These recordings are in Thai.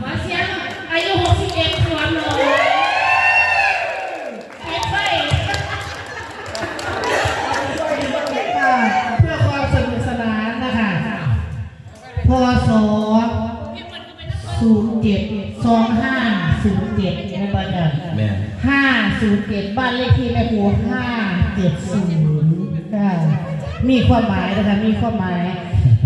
ขอเสียงอายุ61ขวบหน่อยเฮ็ดไฟค่ะเพื่อความสนุกสนานนะคะพศศูนย์เจ็ดสองห้าศูนย์เจ็ดในบ้านนั้นแม่ห้าศูนย์เจ็ดบ้านเลขที่แม่ครูห้าเจ็ดศูนย์ค่ะมีความหมายนะคะ มีความหมาย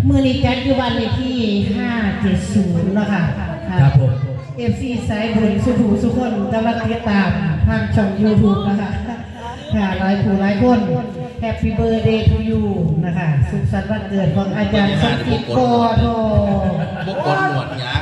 มือนี้จัดอยู่บ้านเลขที่ห้าเจ็ดศูนย์แล้วค่ะ ครับผมเอฟซีสายบุญสุภูสุคนกำลังติดตามทางช่องยูทูบนะคะค่ะหลายผู้หลายคนแฮปปี้เบ t ร์ a เดย์ทูยูนะคะ สุขสันต์วันเกิดของอาจารย์สักกิตโกโดบุกกลหนวดยากั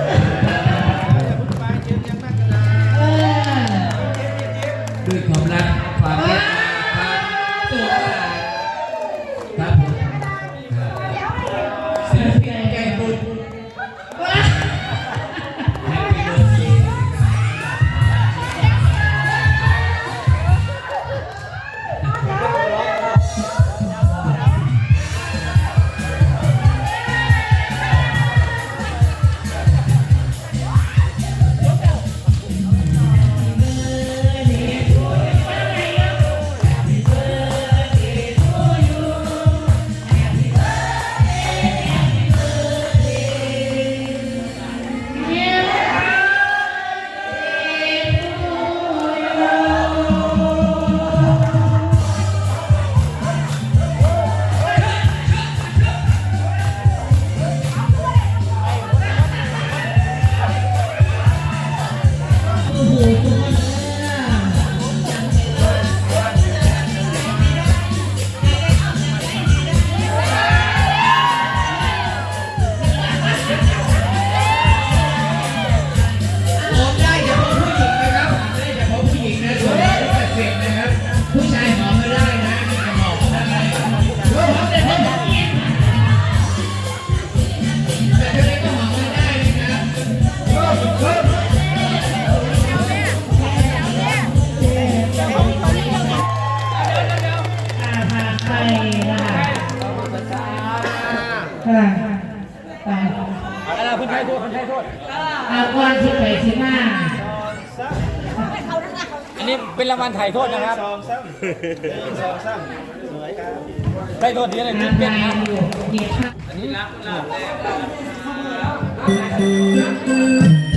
Yeah. อาก่อนที่ไปที่มาอันนี้เป็นรางวัลถ่ายโทษนะครับถ่ายโทษที่อะไรงาตื่นนเต้นงานะนอยู่เกียรติค่ะอันนี้รับรับแรก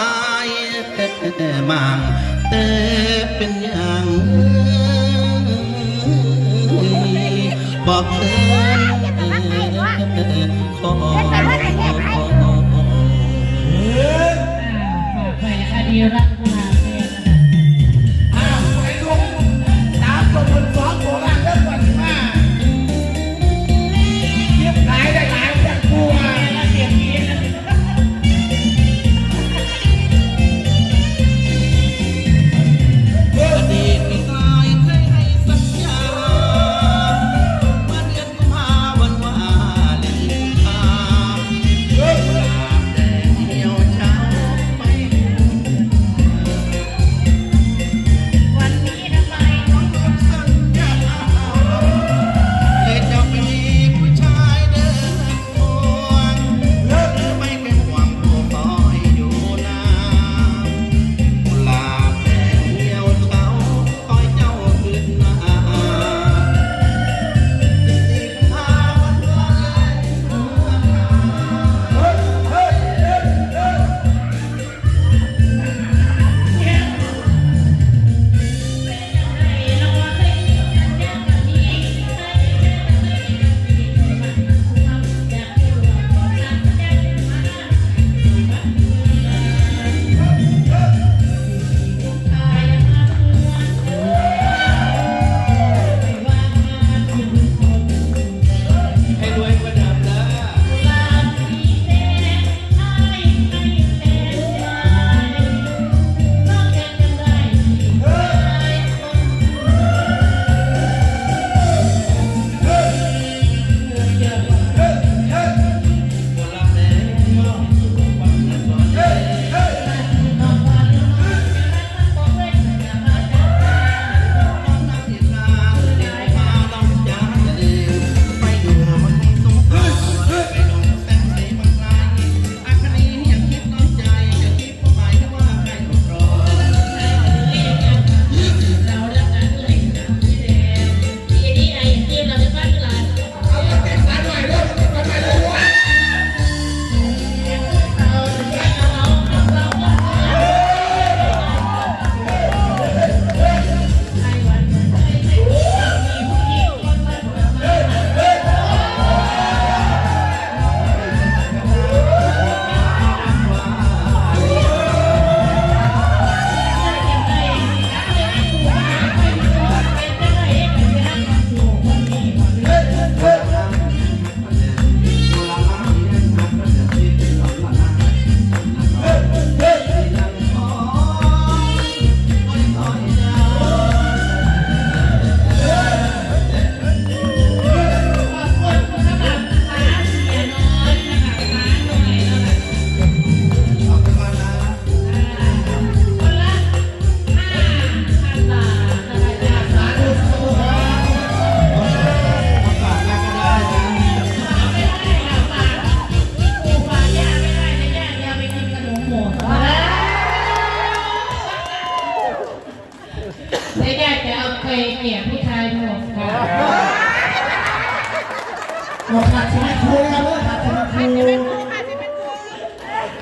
ายมางเตเป็นอย่างบอกเคยขออดีรัก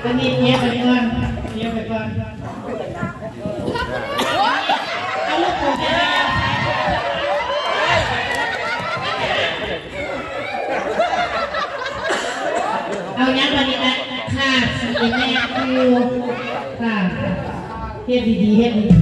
จะมีเงียบไปก่อนเงียบไปก่อนเอาลูกผมไปเลยเอายันวันนี้นะค่ะสิ่งแม่ครูค่ะเฮ็ดดีๆเฮ็ดดี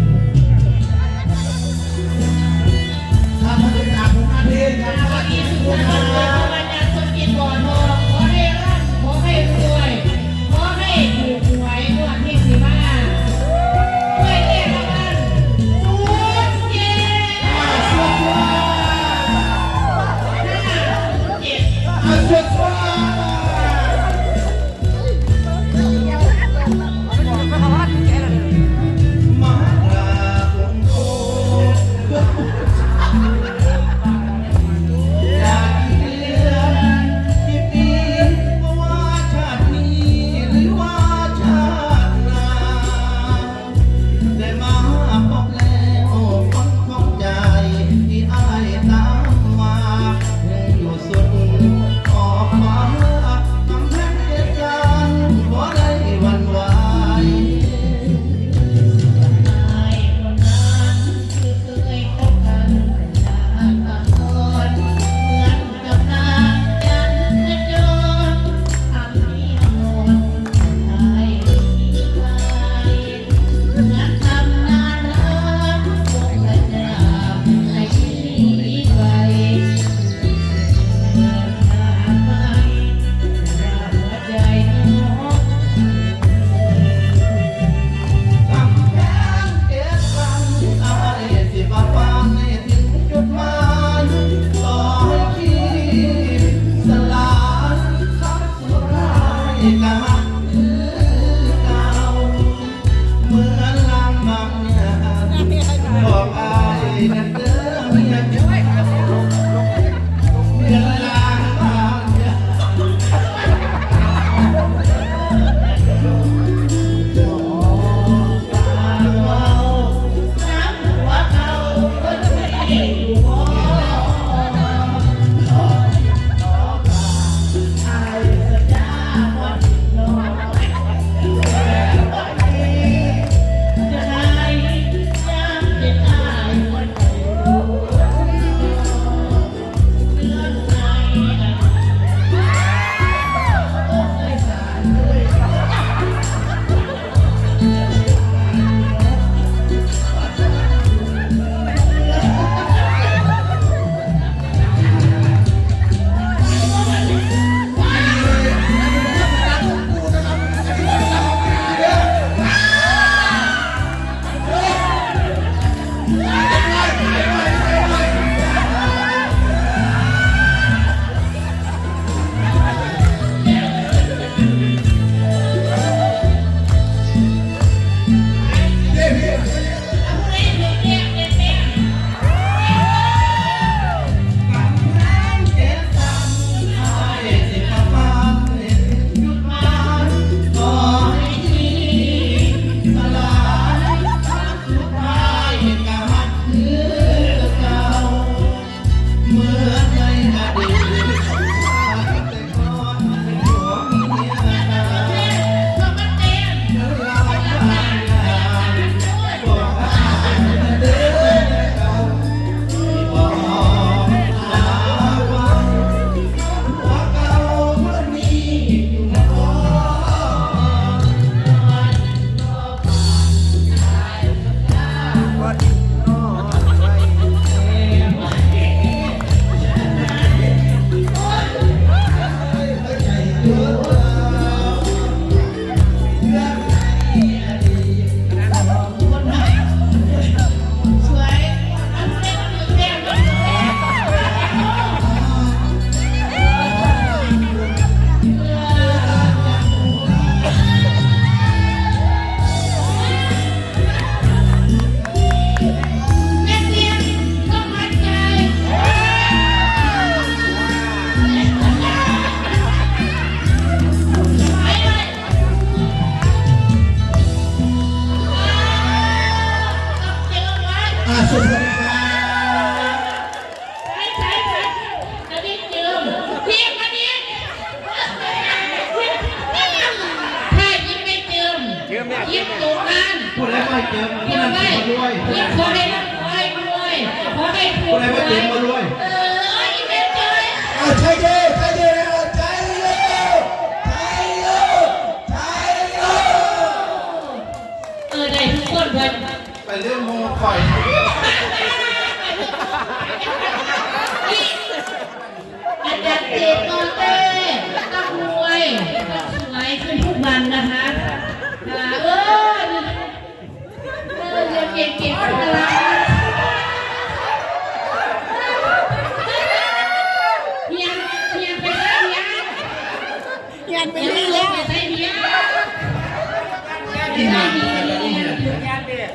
ยันไปนี่แล้ว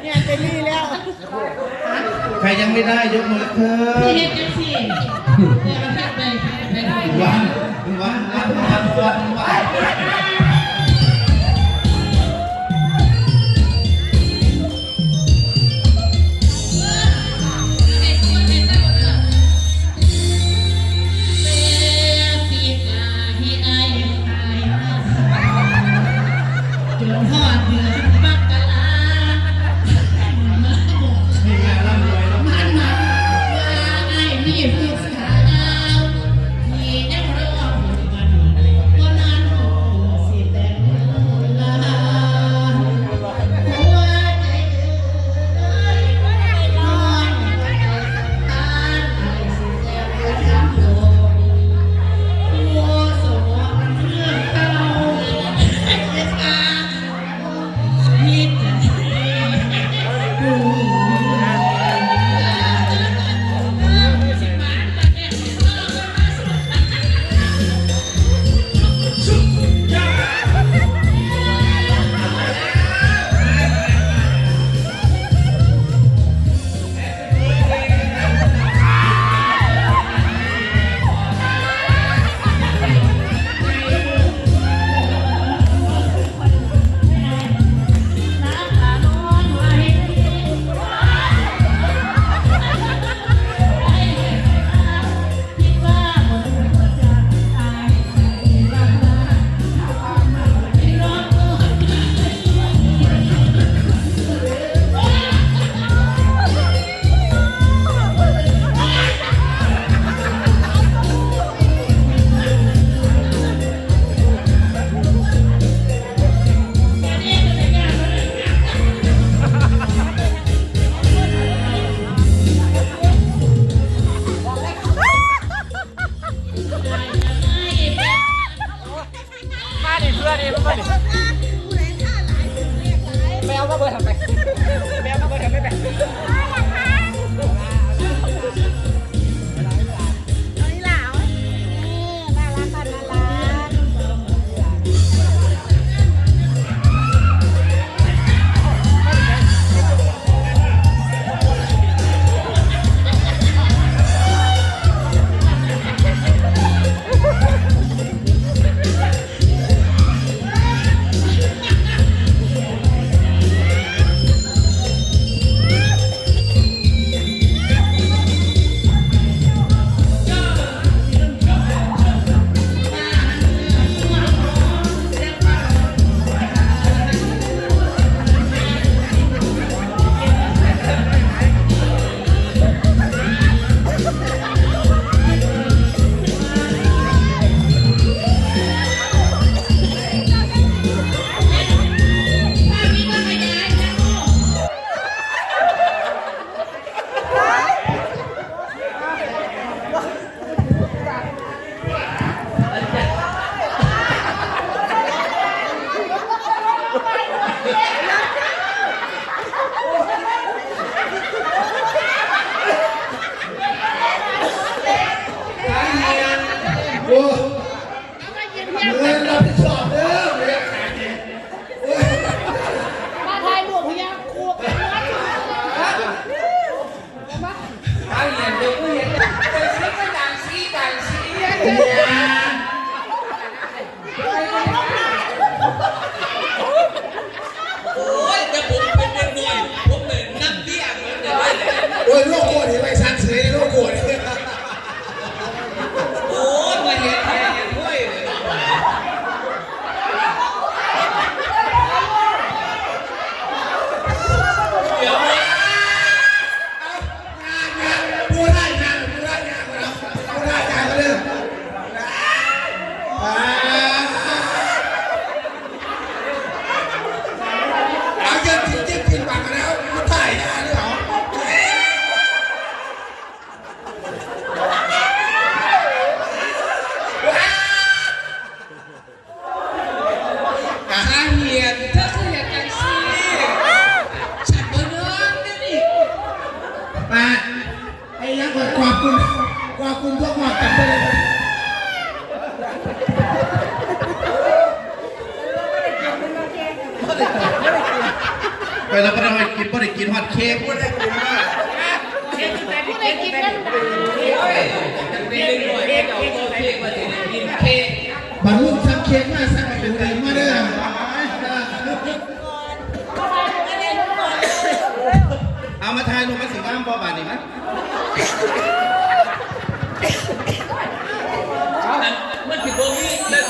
ยันไปนี่แล้ว ใครยังไม่ได้ยกมือเธอวันวันวันวันวันายลไม่สีน้ำบอบาดนี่มั้ยมันสิบ่มีเลย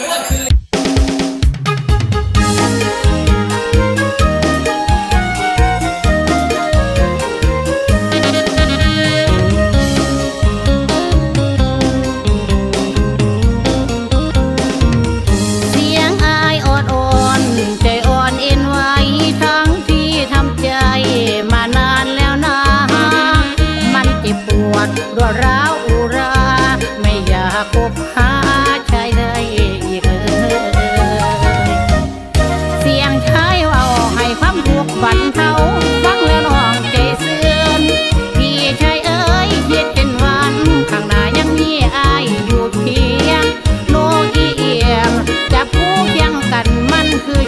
ฝันเฮาฟังแลนองใจเสื่อมพี่ชายเอ้ยเฮ็ดเป็นวัน ข้างหน้ายังมีออยู่เพียงโลกีเอียงจับคู่เคียงกันมันคือ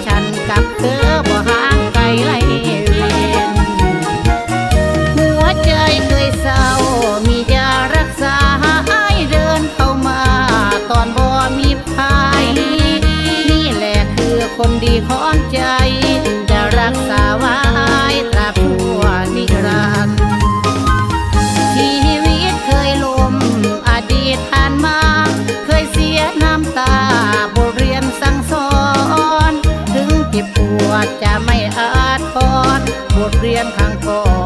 ัดจะไม่อาจพอบทเรียนครั้งก่อน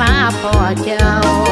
มาพ่อเจ้า